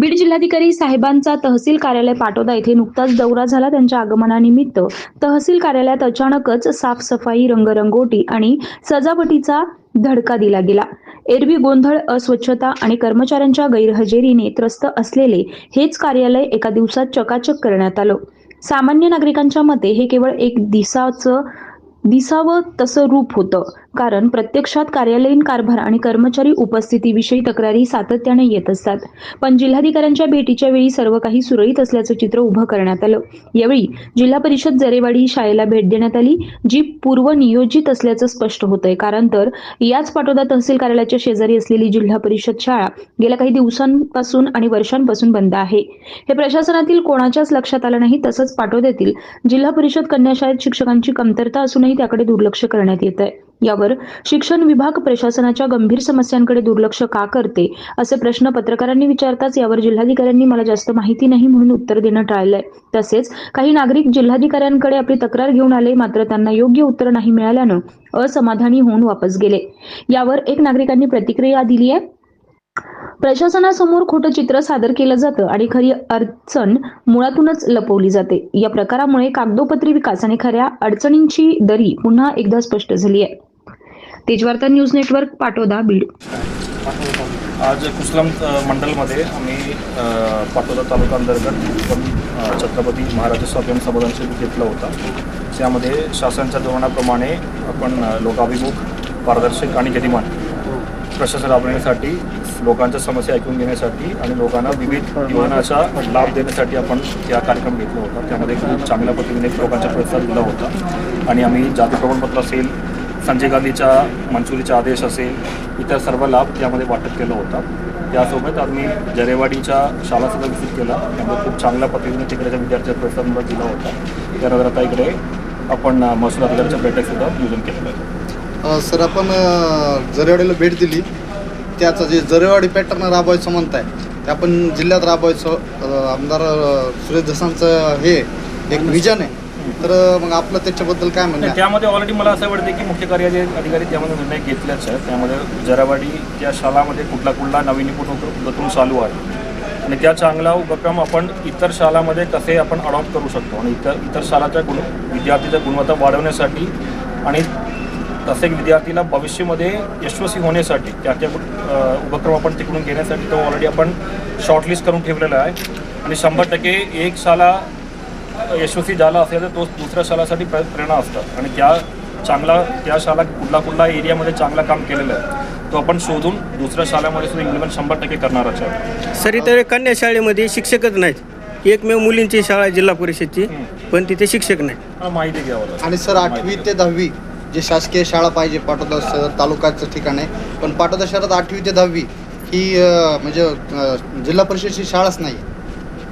बीड जिल्हाधिकारी साहेबांचा तहसील कार्यालय पाटोदा येथे नुकताच दौरा झाला. त्यांच्या आगमनानिमित्त तहसील कार्यालयात अचानकच साफसफाई रंगरंगोटी आणि सजावटीचा धडका दिला गेला. एरवी गोंधळ अस्वच्छता आणि कर्मचाऱ्यांच्या गैरहजेरीने त्रस्त असलेले हेच कार्यालय एका दिवसात चकाचक करण्यात आलं. सामान्य नागरिकांच्या मते हे केवळ एक दिसाचं दिसावं तसं रूप होतं. कारण प्रत्यक्षात कार्यालयीन कारभार आणि कर्मचारी उपस्थितीविषयी तक्रारी सातत्याने येत असतात. पण जिल्हाधिकाऱ्यांच्या भेटीच्या वेळी सर्व काही सुरळीत असल्याचं चित्र उभं करण्यात आलं. यावेळी जिल्हा परिषद जरेवाडी शाळेला भेट देण्यात आली जी पूर्वनियोजित असल्याचं स्पष्ट होतंय. कारण तर याच पाटोदा तहसील कार्यालयाच्या शेजारी असलेली जिल्हा परिषद शाळा गेल्या काही दिवसांपासून आणि वर्षांपासून बंद आहे. हे प्रशासनातील कोणाच्याच लक्षात आलं नाही तसंच पाटोद्यातील जिल्हा परिषद कन्या शाळेत शिक्षकांची कमतरता असूनही त्याकडे दुर्लक्ष करण्यात येत आहे यावर शिक्षण विभाग प्रशासनाच्या गंभीर समस्यांकडे दुर्लक्ष का करते असे प्रश्न पत्रकारांनी विचारताच यावर जिल्हाधिकाऱ्यांनी मला जास्त माहिती नाही म्हणून उत्तर देणं टाळलंय. तसेच काही नागरिक जिल्हाधिकाऱ्यांकडे आपली तक्रार घेऊन आले मात्र त्यांना योग्य उत्तर नाही मिळाल्यानं असमाधानी होऊन वापस गेले. यावर एक नागरिकांनी प्रतिक्रिया दिली आहे प्रशासनासमोर खोटं चित्र सादर केलं जातं आणि खरी अडचण मुळातूनच लपवली जाते. या प्रकारामुळे कागदोपत्री विकास आणि खऱ्या अडचणींची दरी पुन्हा एकदा स्पष्ट झाली आहे. Tejvarta news network Patoda Beed. आज कुसलम मंडलमध्ये आम्ही पाटोदा तालुका अंतर्गत छत्रपती महाराज स्वाभिमान संबोधनशील घेतला होता. त्यामध्ये शासनाच्या धोरणाप्रमाणे आपण लोकाभिमुख पारदर्शक आणि गतिमान प्रशासन राबवण्यासाठी लोकांच्या समस्या ऐकून घेण्यासाठी आणि लोकांना विविध विमानाचा लाभ देण्यासाठी आपण या कार्यक्रम घेतला होता. त्यामध्ये खूप चांगल्या पद्धतीने लोकांचा प्रतिसाद दिला होता. आणि आम्ही जाती प्रमाणपत्र असेल संजय गांधीच्या मंजुरीचा आदेश असेल इतर सर्व लाभ त्यामध्ये वाटप केला होता. त्यासोबत आम्ही जरेवाडीच्या शाळासुद्धा विजिट केला. त्यामध्ये खूप चांगल्या पद्धतीने तिकडेच्या विद्यार्थ्यांचा प्रतिसाद दिला होता. त्यानंतर आता इकडे आपण महसूल अधिकाऱ्याच्या बैठकसुद्धा नियोजन केलेलं आहे सर आपण जरेवाडीला भेट दिली. त्याचं जे जरेवाडी पॅटर्न राबवायचं म्हणत आहे ते आपण जिल्ह्यात राबवायचं. आमदार सुरेश धसांचं हे एक विजन आहे. तर मग आपलं त्याच्याबद्दल काय म्हणणं त्यामध्ये ऑलरेडी मला असं वाटतं की मुख्य कार्यालय अधिकारी त्यामध्ये निर्णय घेतलेच आहे त्यामध्ये जरावाडी त्या शाळामध्ये कुठला कुठला नाविन्यपूर्ण उपक्रम चालू आहे. आणि त्या चांगला उपक्रम आपण इतर शाळामध्ये कसे आपण अडॉप्ट करू शकतो? आणि इतर इतर शाळाच्या गुण विद्यार्थीच्या गुणवत्ता वाढवण्यासाठी आणि तसे विद्यार्थीला भविष्यामध्ये यशस्वी होण्यासाठी त्या त्या उपक्रम आपण तिकडून घेण्यासाठी तो ऑलरेडी आपण शॉर्टलिस्ट करून ठेवलेला आहे. आणि शंभर टक्के एक शाळा यशस्वी झाला असेल तर तो दुसऱ्या शाळासाठी प्रे प्रेरणा असतात. आणि त्या चांगला त्या शाळा कुठला कुठला एरियामध्ये चांगला काम केलेलं आहे तो आपण शोधून दुसऱ्या शाळेमध्ये सुद्धा इम्प्लिमेंट शंभर टक्के करणारच आहे. सरी तर कन्या शाळेमध्ये शिक्षकच नाहीत. एकमेव मुलींची शाळा आहे जिल्हा परिषदची पण तिथे शिक्षक नाही माहिती घ्यावं. आणि सर आठवी ते दहावी जे शासकीय शाळा पाहिजे पाटोदा शहर तालुक्याचं ठिकाण आहे पण पाटोदा शहरात आठवी ते दहावी ही अ, म्हणजे अ, जिल्हा परिषदची शाळाच नाही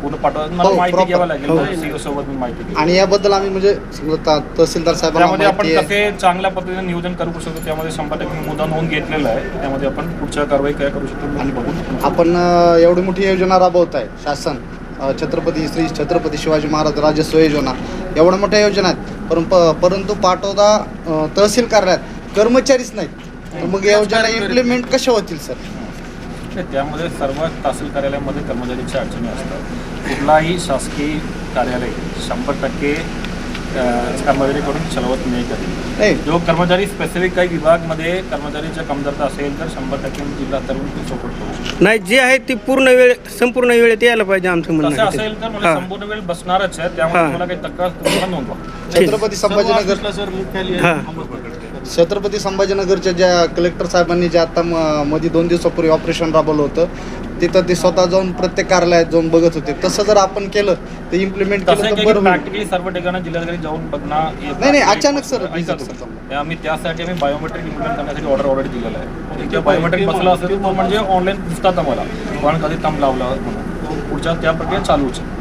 पूर्ण मला हो, माहिती proper. घ्यावं लागेल हो. CEO सोबत मी माहिती घेईन. आणि याबद्दल आम्ही म्हणजे समजा ता- तहसीलदार साहेबांना त्यामध्ये आपण माहिती आहे कसे चांगल्या पद्धतीने नियोजन करू शकतो त्यामध्ये शंभर टक्के मुद्दा नोंद घेतलेला आहे त्यामध्ये आपण पुढच्या कारवाई काय करू शकतो आणि बघून आपण अ, एवढी मोठी योजना राबवत आहे शासन छत्रपती श्री छत्रपती शिवाजी महाराज राजस्व योजना. एवढ्या मोठ्या योजना आहेत. परंतु परंतु पाटोदा अ, तहसील कार्यालयात कर्मचारीच नाहीत. मग योजना इम्प्लिमेंट कशा होतील सर? त्यामध्ये सर्व तहसील कार्यालयामध्ये कर्मचारीच्या अडचणी असतात. कुठलाही शासकीय कार्यालय शंभर टक्के कर्मचारीकडून चलवत नाही कधी. नाही. जो कर्मचारी स्पेसिफिक काही विभागमध्ये कर्मचारीच्या कमतरता असेल तर शंभर टक्के जिल्हा तरुण ते सपोर्ट करू नाही जे आहे ती पूर्ण वेळ संपूर्ण वेळेत यायला पाहिजे आमचं म्हणणं ते. असेल तर मला हा. संपूर्ण वेळ बसणारच आहे त्यामुळे हा. मला काही तक्रार नोंदवा. छत्रपती संभाजीनगर. हा. छत्रपती संभाजीनगरच्या ज्या कलेक्टर साहेबांनी जे आता म- मध्ये दोन दिवसापूर्वी ऑपरेशन राबवलं होतं तिथं ते स्वतः जाऊन प्रत्येक कार्यालयात जाऊन बघत होते. तसं जर आपण केलं तर इम्प्लिमेंट तसं केलं तर बरं होईल. प्रॅक्टिकली सर्व ठिकाणी जिल्हाधिकारी जाऊन बघणार नाही, नाही, अचानक सर, ऐका आम्ही त्यासाठी आम्ही बायोमेट्रिक इम्प्लिमेंट करण्यासाठी ऑर्डर ऑलरेडी दिलेला आहे. इथे बायोमेट्रिक बसला असेल तो म्हणजे ऑनलाईन दिसतात आम्हाला. पण कधी तम लावला म्हणून तो पुढच्या त्या प्रक्रिया चालूच आहे.